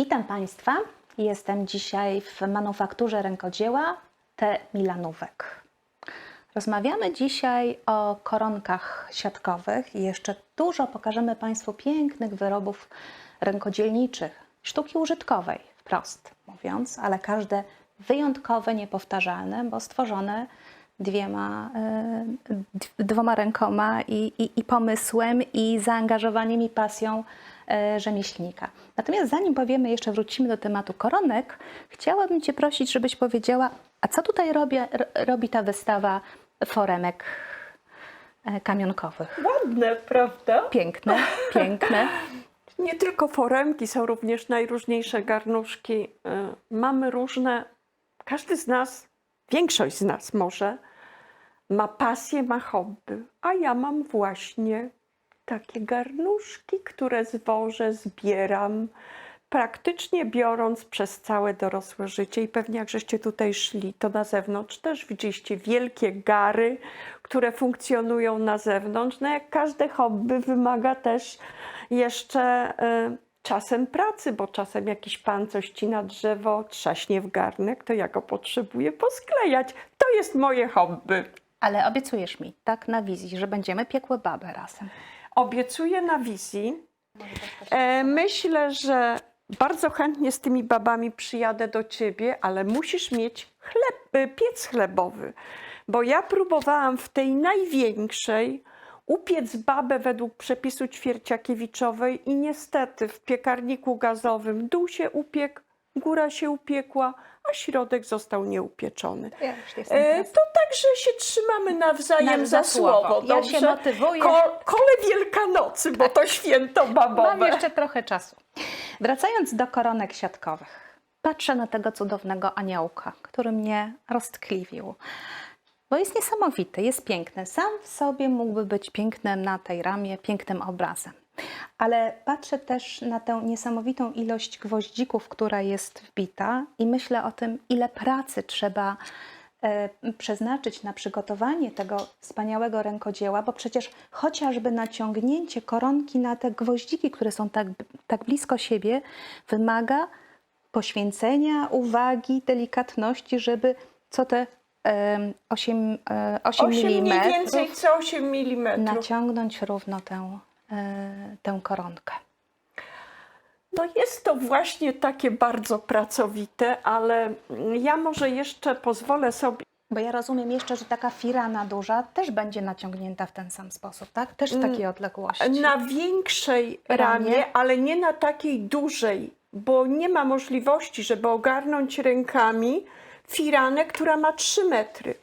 Witam Państwa. Jestem dzisiaj w manufakturze rękodzieła T. Milanówek. Rozmawiamy dzisiaj o koronkach siatkowych i jeszcze dużo pokażemy Państwu pięknych wyrobów rękodzielniczych, sztuki użytkowej, wprost mówiąc, ale każde wyjątkowe, niepowtarzalne, bo stworzone dwiema, d- dwoma rękoma i, i, i pomysłem, i zaangażowaniem, i pasją rzemieślnika. Natomiast zanim powiemy, jeszcze wrócimy do tematu koronek, chciałabym Cię prosić, żebyś powiedziała, a co tutaj robi, ro- robi ta wystawa foremek e, kamionkowych? Ładne, prawda? Piękne, piękne. Nie tylko foremki, są również najróżniejsze garnuszki. Y, Mamy różne, każdy z nas, większość z nas może, ma pasję, ma hobby. A ja mam właśnie takie garnuszki, które zwożę, zbieram. Praktycznie biorąc przez całe dorosłe życie i pewnie jak żeście tutaj szli, to na zewnątrz też widzieliście wielkie gary, które funkcjonują na zewnątrz. No jak każde hobby wymaga też jeszcze y, czasem pracy, bo czasem jakiś pan coś ścina drzewo, trzaśnie w garnek, to ja go potrzebuję posklejać. To jest moje hobby. Ale obiecujesz mi, tak, na wizji, że będziemy piekły babę razem. Obiecuję na wizji. E, myślę, że bardzo chętnie z tymi babami przyjadę do ciebie, ale musisz mieć chleb, e, piec chlebowy, bo ja próbowałam w tej największej upiec babę według przepisu ćwierciakiewiczowej i niestety w piekarniku gazowym dół się upiekł, góra się upiekła, a środek został nieupieczony. Ja E, to także się trzymamy nawzajem Na- za, za słowo. słowo. Ja się dobrze? motywuję. Ko, kole Wielkanocy, bo to święto babowe. Mam jeszcze trochę czasu. Wracając do koronek siatkowych, patrzę na tego cudownego aniołka, który mnie roztkliwił. Bo jest niesamowity, jest piękny. Sam w sobie mógłby być pięknym na tej ramie, pięknym obrazem. Ale patrzę też na tę niesamowitą ilość gwoździków, która jest wbita, i myślę o tym, ile pracy trzeba e, przeznaczyć na przygotowanie tego wspaniałego rękodzieła, bo przecież chociażby naciągnięcie koronki na te gwoździki, które są tak, tak blisko siebie, wymaga poświęcenia, uwagi, delikatności, żeby co te em, 8, e, 8 8 mniej mm więcej co 8 mm. naciągnąć równo tę, tę koronkę. No jest to właśnie takie bardzo pracowite, ale ja może jeszcze pozwolę sobie Bo ja rozumiem jeszcze, że taka firana duża też będzie naciągnięta w ten sam sposób, tak? Też w takiej odległości. na większej Ramię. ramie, ale nie na takiej dużej, bo nie ma możliwości, żeby ogarnąć rękami firanę, która ma 3 metry.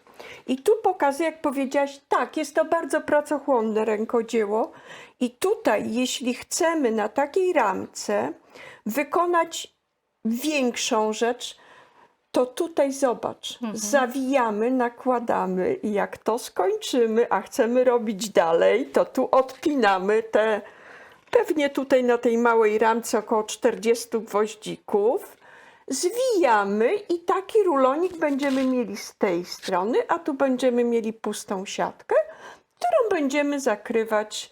I tu pokazuję, jak powiedziałaś, tak, jest to bardzo pracochłonne rękodzieło. I tutaj, jeśli chcemy na takiej ramce wykonać większą rzecz, to tutaj zobacz, zawijamy, nakładamy i jak to skończymy, a chcemy robić dalej, to tu odpinamy te, pewnie tutaj na tej małej ramce około 40 gwoździków, zwijamy i taki rulonik będziemy mieli z tej strony, a tu będziemy mieli pustą siatkę, którą będziemy zakrywać,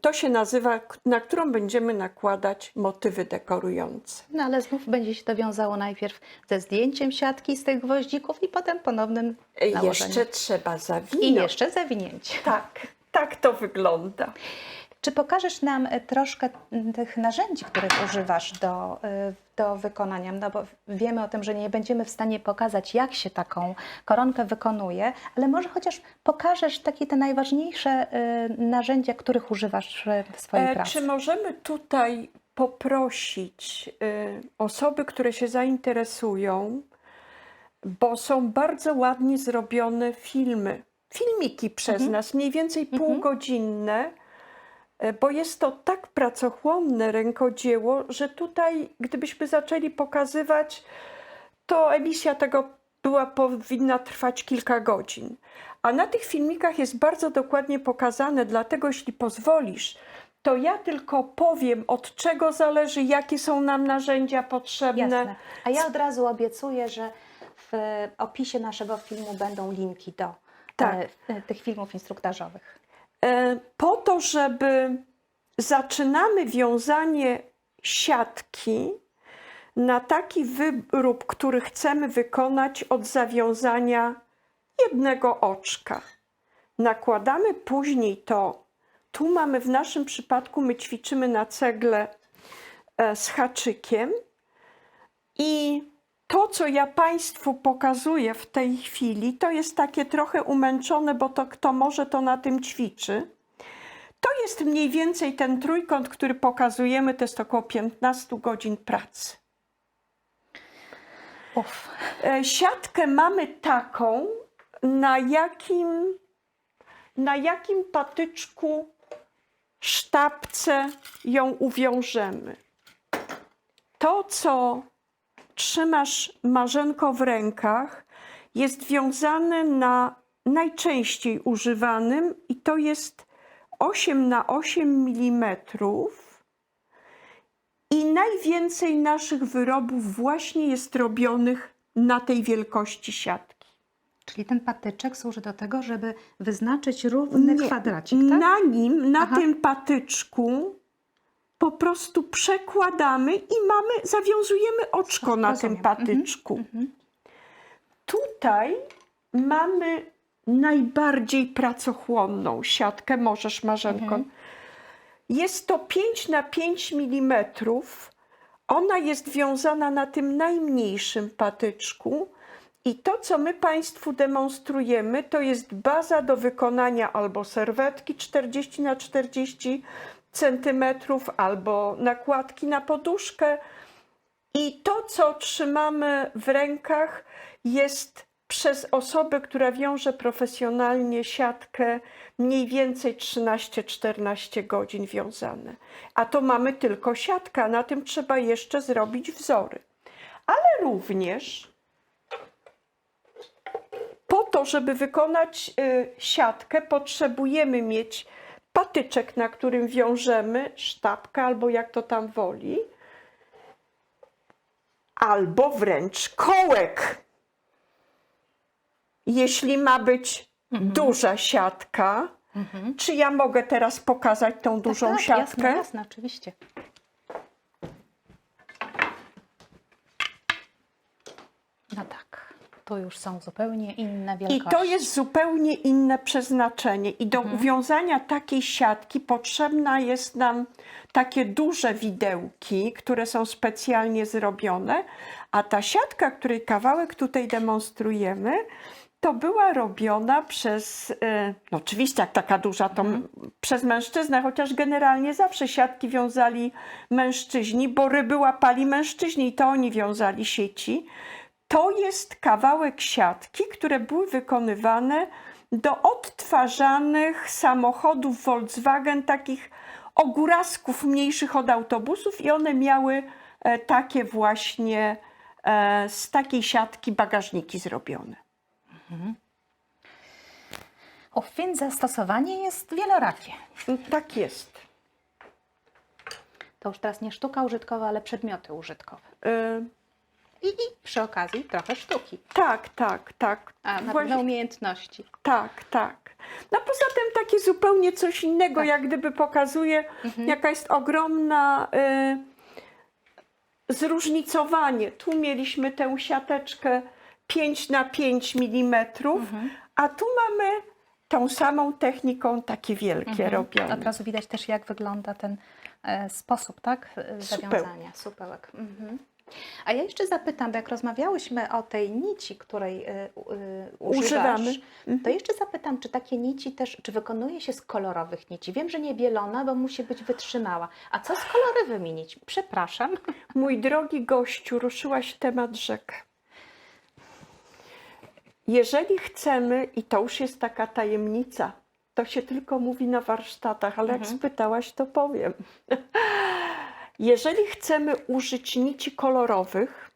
to się nazywa, na którą będziemy nakładać motywy dekorujące. No ale znów będzie się to wiązało najpierw ze zdjęciem siatki z tych gwoździków i potem ponownym nałożeniem. Jeszcze trzeba zawinąć. I jeszcze zawinięcie. Tak, tak to wygląda. Czy pokażesz nam e, troszkę tych narzędzi, których używasz do, e, do wykonania? No bo wiemy o tym, że nie będziemy w stanie pokazać, jak się taką koronkę wykonuje, ale może chociaż pokażesz takie te najważniejsze e, narzędzia, których używasz w swojej E, pracy. czy możemy tutaj poprosić osoby, które się zainteresują, bo są bardzo ładnie zrobione filmy, filmiki przez Mhm. nas, mniej więcej półgodzinne, e, bo jest to tak pracochłonne rękodzieło, że tutaj, gdybyśmy zaczęli pokazywać, to emisja tego była, powinna trwać kilka godzin. A na tych filmikach jest bardzo dokładnie pokazane, dlatego jeśli pozwolisz, to ja tylko powiem, od czego zależy, jakie są nam narzędzia potrzebne. Jasne. A ja od razu obiecuję, że w opisie naszego filmu będą linki do Tak. e, tych filmów instruktażowych. E, Po to, żeby zaczynamy wiązanie siatki na taki wyrób, który chcemy wykonać od zawiązania jednego oczka. Nakładamy później to, tu mamy w naszym przypadku, my ćwiczymy na cegle e, z haczykiem i to, co ja Państwu pokazuję w tej chwili, to jest takie trochę umęczone, bo to kto może, to na tym ćwiczy. To jest mniej więcej ten trójkąt, który pokazujemy, to jest około 15 godzin pracy. Uf. E, Siatkę mamy taką, na jakim, na jakim patyczku sztabce ją uwiążemy. To, co trzymasz marzenko w rękach, jest wiązane na najczęściej używanym i to jest 8 na 8 mm. I najwięcej naszych wyrobów właśnie jest robionych na tej wielkości siatki. Czyli ten patyczek służy do tego, żeby wyznaczyć równy Nie, kwadracik, tak? Na nim, na Aha. tym patyczku po prostu przekładamy i mamy, zawiązujemy oczko na tym Rozumiem. Mhm, patyczku. Tutaj mamy najbardziej pracochłonną siatkę, możesz Marzenko. Mhm. Jest to 5 na 5 mm. Ona jest wiązana na tym najmniejszym patyczku. I to, co my Państwu demonstrujemy, to jest baza do wykonania albo serwetki 40 na 40 centymetrów, albo nakładki na poduszkę. I to, co trzymamy w rękach, jest przez osobę, która wiąże profesjonalnie siatkę, mniej więcej 13-14 godzin wiązane. A to mamy tylko siatkę, a na tym trzeba jeszcze zrobić wzory. Ale również po to, żeby wykonać y, siatkę, potrzebujemy mieć patyczek, na którym wiążemy, sztabkę albo jak to tam woli, albo wręcz kołek. Jeśli ma być duża siatka, czy ja mogę teraz pokazać tą dużą tak, siatkę? Jasne, jasne, oczywiście. No tak, tu już są zupełnie inne I wielkości. to jest zupełnie inne przeznaczenie. I do Mhm. uwiązania takiej siatki potrzebna jest nam takie duże widełki, które są specjalnie zrobione. A ta siatka, której kawałek tutaj demonstrujemy, to była robiona przez, e, no oczywiście jak taka duża, to m- przez mężczyznę, chociaż generalnie zawsze siatki wiązali mężczyźni, bo ryby łapali mężczyźni i to oni wiązali sieci. To jest kawałek siatki, które były wykonywane do odtwarzanych samochodów Volkswagen, takich ogórasków mniejszych od autobusów i one miały e, takie właśnie e, z takiej siatki bagażniki zrobione. O, więc zastosowanie jest wielorakie. Tak jest. To już teraz nie sztuka użytkowa, ale przedmioty użytkowe. E, I, i przy okazji trochę sztuki, tak, tak, tak. a na Właśnie- umiejętności. Tak, tak. No poza tym takie zupełnie coś innego, Tak. jak gdyby pokazuje, jaka jest ogromna y, zróżnicowanie. Tu mieliśmy tę siateczkę 5 na 5 mm, a tu mamy tą samą techniką takie wielkie robione. Od razu widać też, jak wygląda ten e, sposób, tak? e, Supeł. Zawiązania, supełek. Mhm. A ja jeszcze zapytam, bo jak rozmawiałyśmy o tej nici, której y, y, używasz, Używamy. Mhm. to jeszcze zapytam, czy takie nici też, czy wykonuje się z kolorowych nici? Wiem, że nie bielona, bo musi być wytrzymała. A co z kolorowymi nićmi? Przepraszam. Mój drogi gościu, ruszyłaś temat rzek. Jeżeli chcemy, i to już jest taka tajemnica, to się tylko mówi na warsztatach, ale jak spytałaś, to powiem. Jeżeli chcemy użyć nici kolorowych,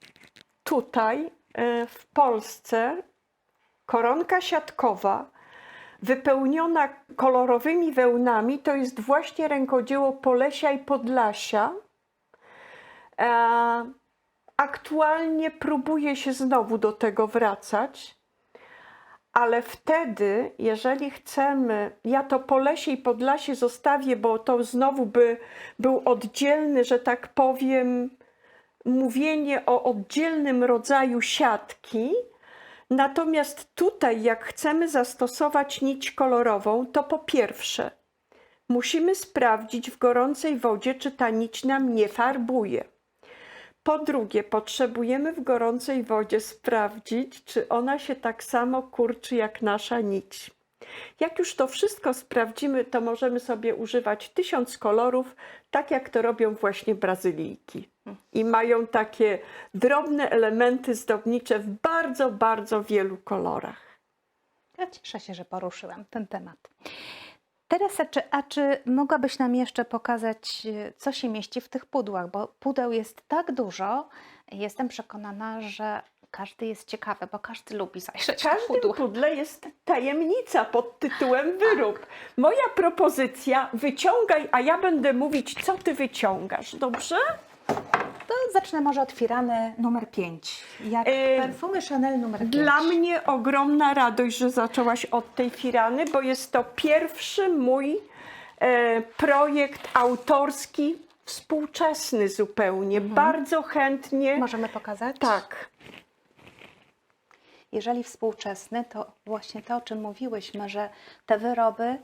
tutaj e, w Polsce koronka siatkowa wypełniona kolorowymi wełnami to jest właśnie rękodzieło Polesia i Podlasia. E, aktualnie próbuję się znowu do tego wracać, ale wtedy, jeżeli chcemy, ja to Polesie i Podlasie zostawię, bo to znowu by był oddzielny, że tak powiem, mówienie o oddzielnym rodzaju siatki. Natomiast tutaj, jak chcemy zastosować nić kolorową, to po pierwsze musimy sprawdzić w gorącej wodzie, czy ta nić nam nie farbuje. Po drugie, potrzebujemy w gorącej wodzie sprawdzić, czy ona się tak samo kurczy jak nasza nić. Jak już to wszystko sprawdzimy, to możemy sobie używać tysiąc kolorów, tak jak to robią właśnie Brazylijki. I mają takie drobne elementy zdobnicze w bardzo, bardzo wielu kolorach. Ja cieszę się, że poruszyłam ten temat. Teresa, czy, a czy mogłabyś nam jeszcze pokazać, e, co się mieści w tych pudłach? Bo pudeł jest tak dużo. Jestem przekonana, że każdy jest ciekawy, bo każdy lubi zajrzeć W każdym pudle jest tajemnica pod tytułem wyrób. Moja propozycja, wyciągaj, a ja będę mówić, co ty wyciągasz, dobrze? To zacznę może od firany numer 5. Jak E, perfumy Chanel numer 5. Dla mnie ogromna radość, że zaczęłaś od tej firany, bo jest to pierwszy mój e, projekt autorski, współczesny zupełnie. Bardzo chętnie. Możemy pokazać? Tak. Jeżeli współczesny, to właśnie to, o czym mówiłyśmy, że te wyroby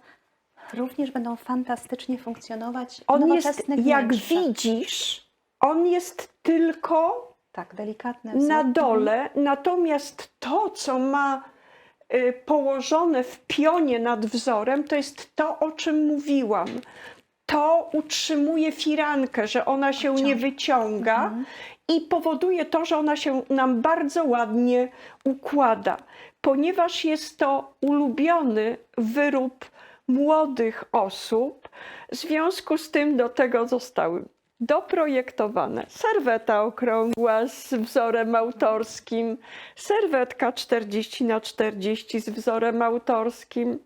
również będą fantastycznie funkcjonować w On jest, jak widzisz, on jest tylko Tak, na dole, natomiast to, co ma y, położone w pionie nad wzorem, to jest to, o czym mówiłam. To utrzymuje firankę, że ona się nie wyciąga i powoduje to, że ona się nam bardzo ładnie układa, ponieważ jest to ulubiony wyrób młodych osób. W związku z tym do tego zostały doprojektowane serweta okrągła z wzorem autorskim, serwetka 40 na 40 z wzorem autorskim.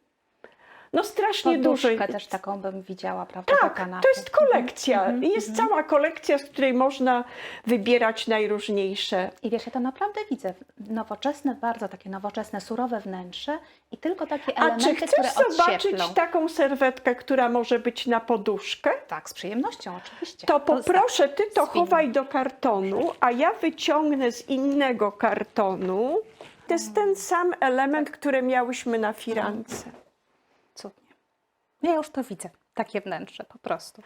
No strasznie dużo. Też taką bym widziała, prawda? Tak, to jest kolekcja. Mhm, Jest cała kolekcja, z której można wybierać najróżniejsze. I wiesz, ja to naprawdę widzę. Nowoczesne, bardzo takie nowoczesne, surowe wnętrze i tylko takie A elementy, czy które chcesz zobaczyć taką serwetkę, która może być na poduszkę? Tak, z przyjemnością, oczywiście. To poproszę, ty to chowaj do kartonu, a ja wyciągnę z innego kartonu. To jest ten sam element, który miałyśmy na firance. Ja już to widzę, takie wnętrze po prostu.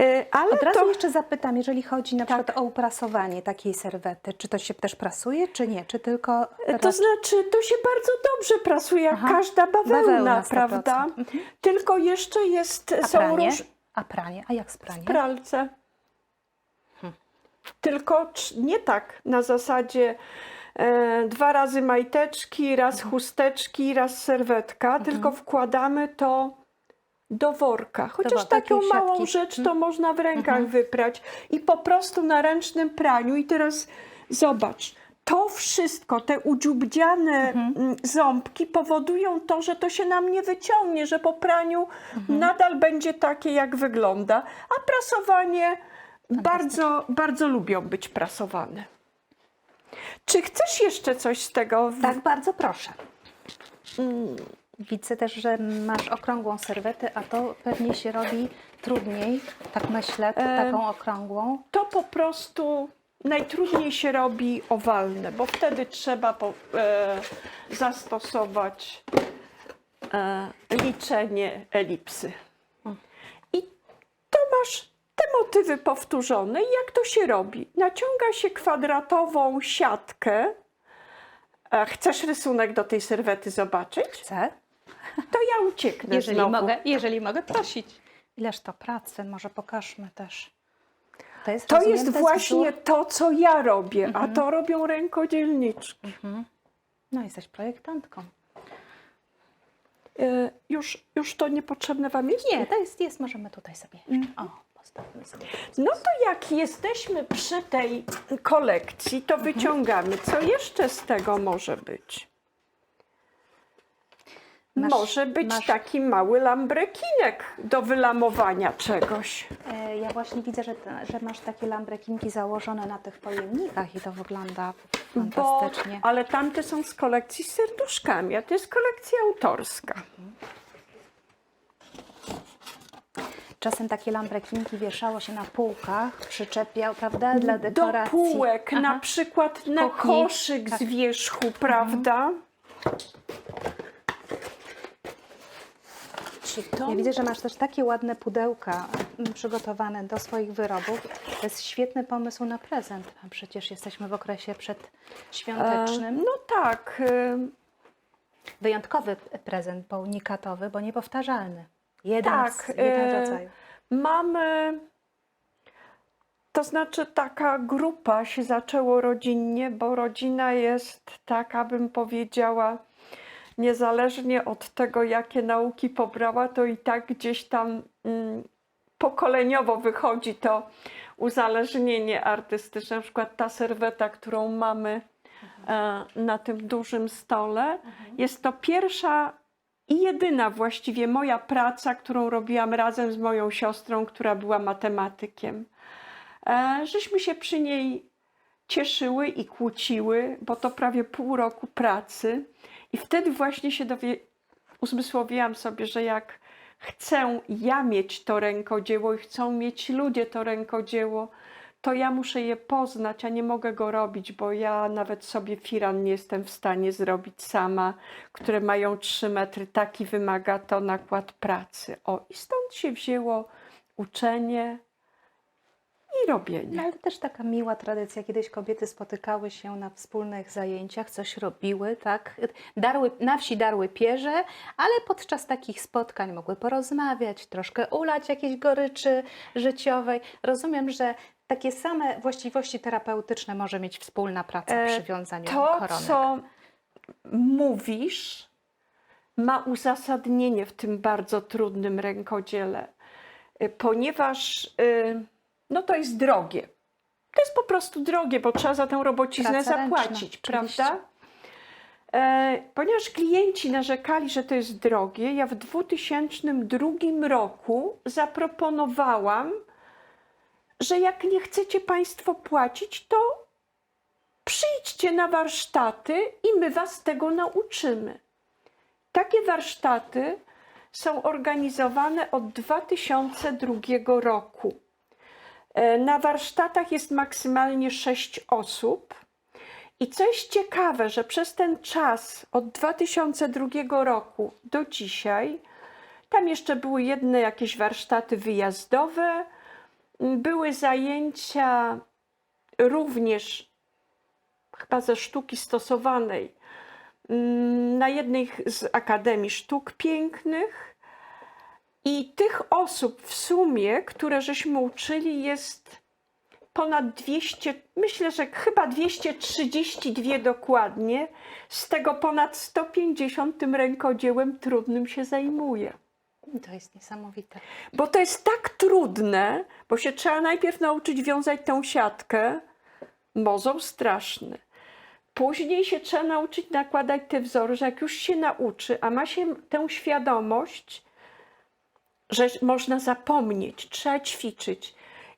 E, Ale Od razu to, jeszcze zapytam, jeżeli chodzi na Tak. przykład o uprasowanie takiej serwety, czy to się też prasuje, czy nie? Czy tylko to raczej- znaczy, to się bardzo dobrze prasuje, jak Aha, każda bawełna, bawełna 100%. prawda? Mhm. Tylko jeszcze jest, a są pranie? róż... A pranie? A jak z praniem? w pralce. Tylko cz- nie tak na zasadzie e, dwa razy majteczki, raz Mhm. chusteczki, raz serwetka, tylko wkładamy to do worka. Chociaż worka, taką małą siatki. rzecz to można w rękach wyprać i po prostu na ręcznym praniu. I teraz zobacz. To wszystko, te udziubdziane mm, ząbki powodują to, że to się nam nie wyciągnie, że po praniu nadal będzie takie, jak wygląda. A prasowanie bardzo, bardzo lubią być prasowane. Czy chcesz jeszcze coś z tego? w- Tak, bardzo proszę. Widzę też, że masz okrągłą serwetę, a to pewnie się robi trudniej, tak myślę, E, taką okrągłą. To po prostu najtrudniej się robi owalne, bo wtedy trzeba po, e, zastosować e, liczenie elipsy. I to masz te motywy powtórzone. Jak to się robi? Naciąga się kwadratową siatkę. E, chcesz rysunek do tej serwety zobaczyć? Chcę, To ja ucieknę jeżeli znowu. mogę, jeżeli mogę prosić. Ileż to pracy, może pokażmy też. To jest, To jest właśnie wzór- to, co ja robię, Mhm. a to robią rękodzielniczki. No, jesteś projektantką. E, już, już to niepotrzebne wam jest? Nie, to jest, jest możemy tutaj sobie jeszcze. O. No to jak jesteśmy przy tej kolekcji, to wyciągamy. Co jeszcze z tego może być? Masz- może być masz- taki mały lambrekinek do wylamowania czegoś. E, Ja właśnie widzę, że, że masz takie lambrekinki założone na tych pojemnikach i to wygląda Bo, fantastycznie. ale tamte są z kolekcji z serduszkami, a to jest kolekcja autorska. Czasem takie lambrekinki wieszało się na półkach, przyczepiał, prawda, dla Do dekoracji. półek, na Aha. przykład na Kuchni. koszyk Tak. z wierzchu, prawda? Czy to? Ja widzę, że masz też takie ładne pudełka mm, przygotowane do swoich wyrobów. To jest świetny pomysł na prezent. A przecież jesteśmy w okresie przedświątecznym. E, No tak. e, Wyjątkowy prezent, bo unikatowy, bo niepowtarzalny. Jeden, Tak, z, jeden e, rodzaju. Mamy, to znaczy taka grupa się zaczęło rodzinnie, bo rodzina jest taka, bym powiedziała, niezależnie od tego, jakie nauki pobrała, to i tak gdzieś tam mm, pokoleniowo wychodzi to uzależnienie artystyczne. Na przykład ta serweta, którą mamy e, na tym dużym stole, jest to pierwsza i jedyna właściwie moja praca, którą robiłam razem z moją siostrą, która była matematykiem. E, żeśmy się przy niej cieszyły i kłóciły, bo to prawie pół roku pracy. I wtedy właśnie się dowie... uzmysłowiłam sobie, że jak chcę ja mieć to rękodzieło i chcą mieć ludzie to rękodzieło, to ja muszę je poznać, a nie mogę go robić, bo ja nawet sobie firan nie jestem w stanie zrobić sama, które mają 3 metry. Taki wymaga to nakład pracy. O, i stąd się wzięło uczenie i No, robienie. ale też taka miła tradycja. Kiedyś kobiety spotykały się na wspólnych zajęciach, coś robiły, tak? Darły, na wsi darły pierze, ale podczas takich spotkań mogły porozmawiać, troszkę ulać jakiejś goryczy życiowej. Rozumiem, że takie same właściwości terapeutyczne może mieć wspólna praca E, przy wiązaniu To, koronek. co mówisz, ma uzasadnienie w tym bardzo trudnym rękodziele, ponieważ y, no to jest drogie. To jest po prostu drogie, bo trzeba za tę robociznę Praca ręczna, zapłacić, oczywiście. prawda? E, ponieważ klienci narzekali, że to jest drogie, ja w 2002 roku zaproponowałam, że jak nie chcecie Państwo płacić, to przyjdźcie na warsztaty i my Was tego nauczymy. Takie warsztaty są organizowane od 2002 roku. E, Na warsztatach jest maksymalnie 6 osób. I coś ciekawe, że przez ten czas od 2002 roku do dzisiaj, tam jeszcze były jedne jakieś warsztaty wyjazdowe, były zajęcia również chyba ze sztuki stosowanej na jednej z Akademii Sztuk Pięknych. I tych osób w sumie, które żeśmy uczyli, jest ponad 200, myślę, że chyba 232 dokładnie. Z tego ponad 150 tym rękodziełem trudnym się zajmuje. To jest niesamowite. Bo to jest tak trudne, bo się trzeba najpierw nauczyć wiązać tą siatkę. Mozą straszny. Później się trzeba nauczyć nakładać te wzory, że jak już się nauczy, a ma się tę świadomość, że można zapomnieć, trzeba ćwiczyć.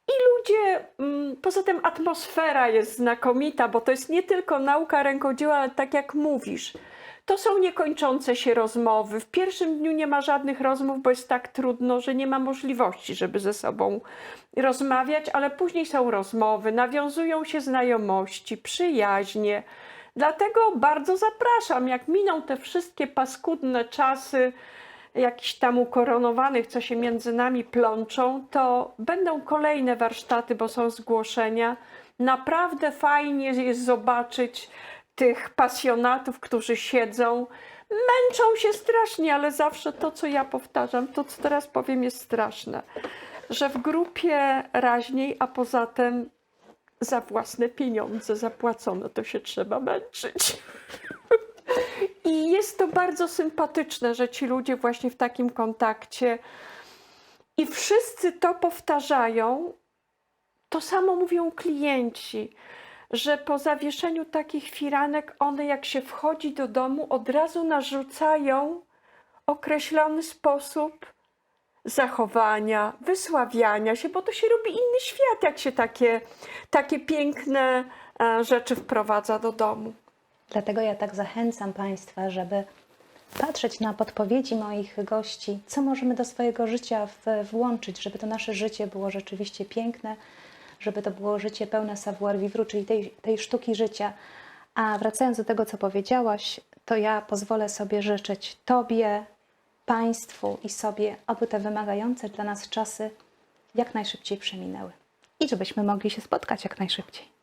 I ludzie, mm, poza tym atmosfera jest znakomita, bo to jest nie tylko nauka rękodzieła, ale tak jak mówisz, to są niekończące się rozmowy. W pierwszym dniu nie ma żadnych rozmów, bo jest tak trudno, że nie ma możliwości, żeby ze sobą rozmawiać, ale później są rozmowy, nawiązują się znajomości, przyjaźnie. Dlatego bardzo zapraszam, jak miną te wszystkie paskudne czasy, jakichś tam ukoronowanych, co się między nami plączą, to będą kolejne warsztaty, bo są zgłoszenia. Naprawdę fajnie jest zobaczyć tych pasjonatów, którzy siedzą. Męczą się strasznie, ale zawsze to, co ja powtarzam, to, co teraz powiem, jest straszne. Że w grupie raźniej, a poza tym za własne pieniądze zapłacone, to się trzeba męczyć. I jest to bardzo sympatyczne, że ci ludzie właśnie w takim kontakcie i wszyscy to powtarzają. To samo mówią klienci, że po zawieszeniu takich firanek, one jak się wchodzi do domu, od razu narzucają określony sposób zachowania, wysławiania się, bo to się robi inny świat, jak się takie, takie piękne e, rzeczy wprowadza do domu. Dlatego ja tak zachęcam Państwa, żeby patrzeć na podpowiedzi moich gości, co możemy do swojego życia włączyć, żeby to nasze życie było rzeczywiście piękne, żeby to było życie pełne savoir-vivre, czyli tej, tej sztuki życia. A wracając do tego, co powiedziałaś, to ja pozwolę sobie życzyć Tobie, Państwu i sobie, aby te wymagające dla nas czasy jak najszybciej przeminęły i żebyśmy mogli się spotkać jak najszybciej.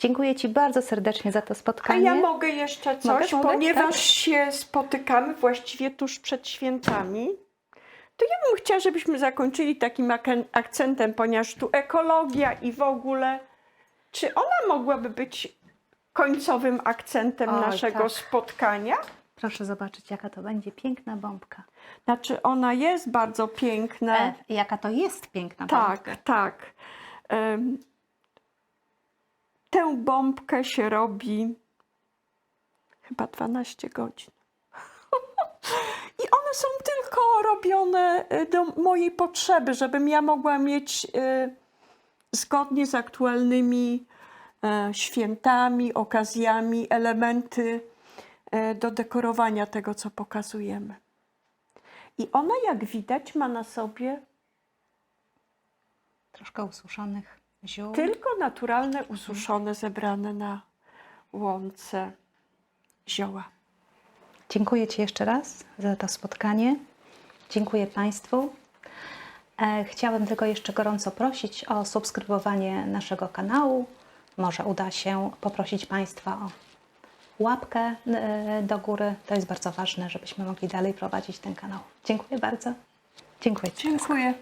Dziękuję Ci bardzo serdecznie za to A spotkanie. ja mogę jeszcze coś, Mogę, ponieważ tak. się spotykamy właściwie tuż przed świętami. To ja bym chciała, żebyśmy zakończyli takim ak- akcentem, ponieważ tu ekologia i w ogóle. Czy ona mogłaby być końcowym akcentem Oj, naszego tak. spotkania? Proszę zobaczyć, jaka to będzie piękna bombka. Znaczy, ona jest bardzo piękna. E, jaka to jest piękna Tak, bombka. tak. Em, tę bombkę się robi chyba 12 godzin. I one są tylko robione y, do mojej potrzeby, żebym ja mogła mieć y, zgodnie z aktualnymi e, świętami, okazjami, elementy e, do dekorowania tego, co pokazujemy. I ona, jak widać, ma na sobie Troszkę ususzonych ziół. Tylko naturalne, ususzone, zebrane na łące zioła. Dziękuję Ci jeszcze raz za to spotkanie. Dziękuję Państwu. E, Chciałabym tylko jeszcze gorąco prosić o subskrybowanie naszego kanału. Może uda się poprosić Państwa o łapkę e, do góry. To jest bardzo ważne, żebyśmy mogli dalej prowadzić ten kanał. Dziękuję bardzo. Dziękuję Ci. Dziękuję.